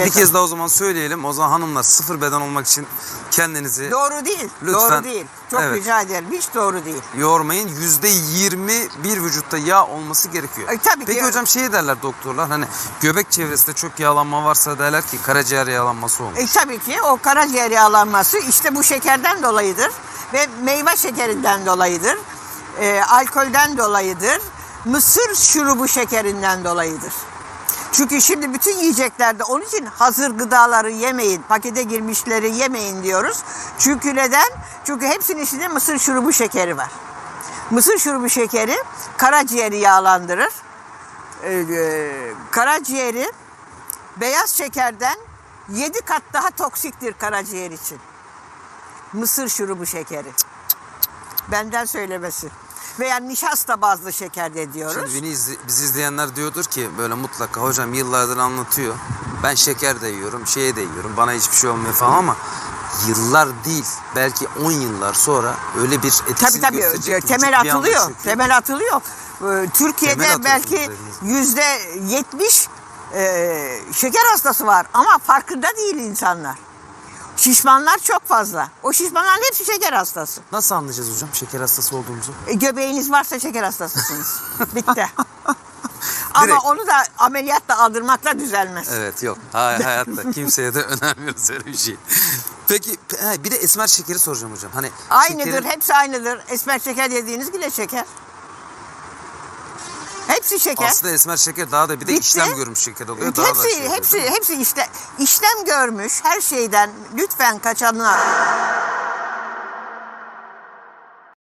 beden. Bir kez daha o zaman söyleyelim. O zaman hanımlar sıfır beden olmak için kendinizi Doğru değil. Lütfen. Doğru değil. Çok Evet. rica ederim. Hiç doğru değil. yormayın. Yüzde yirmi bir vücutta yağ olması gerekiyor. E, tabii ki. Peki hocam şey derler doktorlar hani göbek çevresinde çok yağlanma varsa derler ki karaciğer yağlanması olmuş. E, tabii ki o karaciğer yağlanması işte bu şekerden dolayıdır ve meyve şekerinden dolayıdır. E, alkolden dolayıdır. Mısır şurubu şekerinden dolayıdır. Çünkü şimdi bütün yiyeceklerde onun için hazır gıdaları yemeyin, pakete girmişleri yemeyin diyoruz. Çünkü neden? Çünkü hepsinin içinde mısır şurubu şekeri var. Mısır şurubu şekeri karaciğeri yağlandırır. Ee, e, karaciğeri beyaz şekerden 7 kat daha toksiktir karaciğer için. Mısır şurubu şekeri. Benden söylemesi. Veya nişasta bazlı şeker de diyoruz. Şimdi beni izle- bizi izleyenler diyordur ki böyle mutlaka hocam yıllardır anlatıyor. Ben şeker de yiyorum, şey de yiyorum. Bana hiçbir şey olmuyor falan ama yıllar değil belki 10 yıllar sonra öyle bir etkisi Tabii tabii gösterecek temel atılıyor. Temel atılıyor. Ee, Türkiye'de Temel belki yüzde yetmiş e, şeker hastası var ama farkında değil insanlar. Şişmanlar çok fazla. O şişmanların hepsi şeker hastası. Nasıl anlayacağız hocam şeker hastası olduğumuzu? E, göbeğiniz varsa şeker hastasısınız. Bitti. Ama Direkt. onu da ameliyatla aldırmakla düzelmez. Evet yok. Hay hayatta kimseye de önermiyoruz öyle bir şey. Peki he, bir de esmer şekeri soracağım hocam. Hani Aynıdır, şekerin- hepsi aynıdır. Esmer şeker dediğiniz bile şeker. Hepsi şeker. Aslında esmer şeker daha da bir de Bitti. işlem görmüş şeker oluyor. Daha da hepsi şey hepsi hepsi işte işlem görmüş her şeyden lütfen kaçanlar